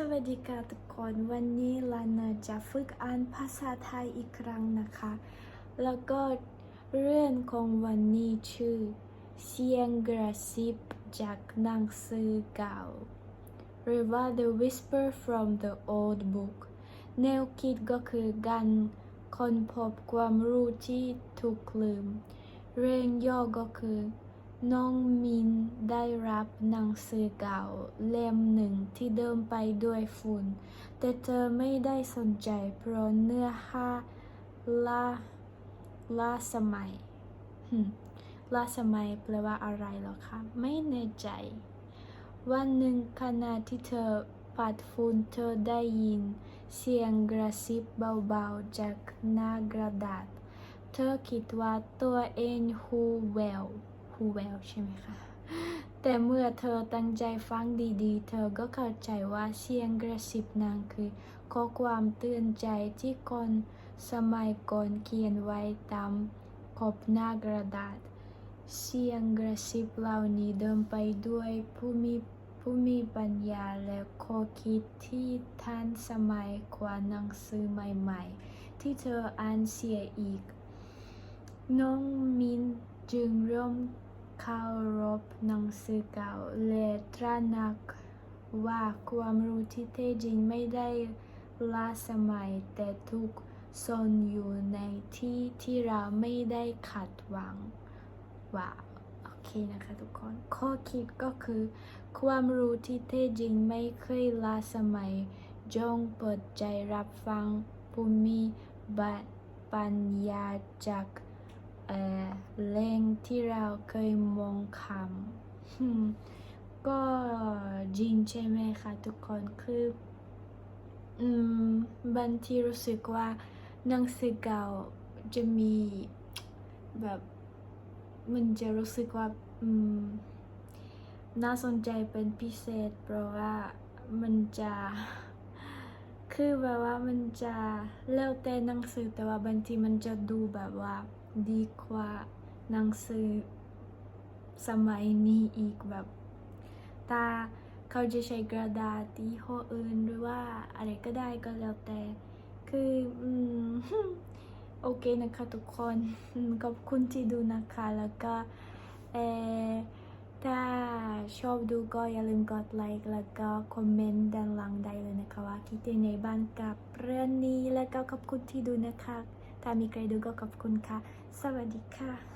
สวัสดีค่ะทุกคนวันนี้ลานาจะฝึกอ่านภาษาไทยอีกครั้งนะคะ แล้วก็เรื่องของวันนี้ชื่อ เสียงกระซิบจากหนังสือเก่าหรือว่า The Whisper from the Old Book แนวคิดก็คือการค้นพบความรู้ที่ถูกลืม เรื่องย่อก็คือ น้องมินได้รับหนังสือเก่าเล่มหนึ่งที่เดิมไปด้วยฝุ่น แต่เธอไม่ได้สนใจเพราะเนื้อหาล้าล้าสมัยล้าสมัยแปลว่าอะไรหรอคะ ไม่แน่ใจ วันหนึ่งขณะที่เธอปัดฝุ่นเธอได้ยิน เสียงกระซิบเบาๆจากหน้ากระดาษ เธอคิดว่าตัวเองหูแวว หูแววใช่ไหมคะ แต่เมื่อเธอตั้งใจฟังดีๆ เธอก็เข้าใจว่าเสียงกระซิบนั้นคือข้อความเตือนใจที่คนสมัยก่อนเขียนไว้ตามขอบหน้ากระดาษ เสียงกระซิบเหล่านี้เดิมไปด้วยผู้มีผู้มีปัญญาและข้อคิดที่ทันสมัยกว่าหนังสือใหม่ๆ ที่เธออ่านเสียอีก น้องมินจึงเริ่ม เคารพหนังสือเก่าและตระหนักว่าความรู้ที่แท้จริงไม่ได้ล้าสมัยแต่ถูกซ่อนอยู่ในที่ที่เราไม่ได้ขัดหวังว่าโอเคนะคะทุกคน ข้อคิดก็คือ ความรู้ที่แท้จริงไม่เคยล้าสมัย จงเปิดใจรับฟังผู้มีบัตปัญญาจาก แหล่งที่เราเคยมองคำก็จริงใช่ไหมคะทุกคนคืออืมบางทีรู้สึกว่าหนังสือเก่าจะมีแบบมันจะรู้สึกว่าอืมน่าสนใจเป็นพิเศษ เพราะว่ามันจะคือแบบว่ามันจะแล้วแต่หนังสือแต่ว่าบางทีมันจะดูแบบว่า ดีกว่าหนังสือสมัยนี้อีกแบบถ้าเขาจะใช้กระดาษที่ห้ออื่นหรือว่าอะไรก็ได้ก็แล้วแต่ คืออืมโอเคนะคะทุกคนขอบคุณที่ดูนะคะแล้วก็เออถ้าชอบดูก็อย่าลืมกดไลค์แล้วก็คอมเมนต์ด้านล่างได้เลยนะคะว่าคิดยังไงบ้างกับเรื่องนี้แล้วก็ขอบคุณที่ดูนะคะ ถ้ามีใครดูก็ขอบคุณค่ะ สวัสดีค่ะ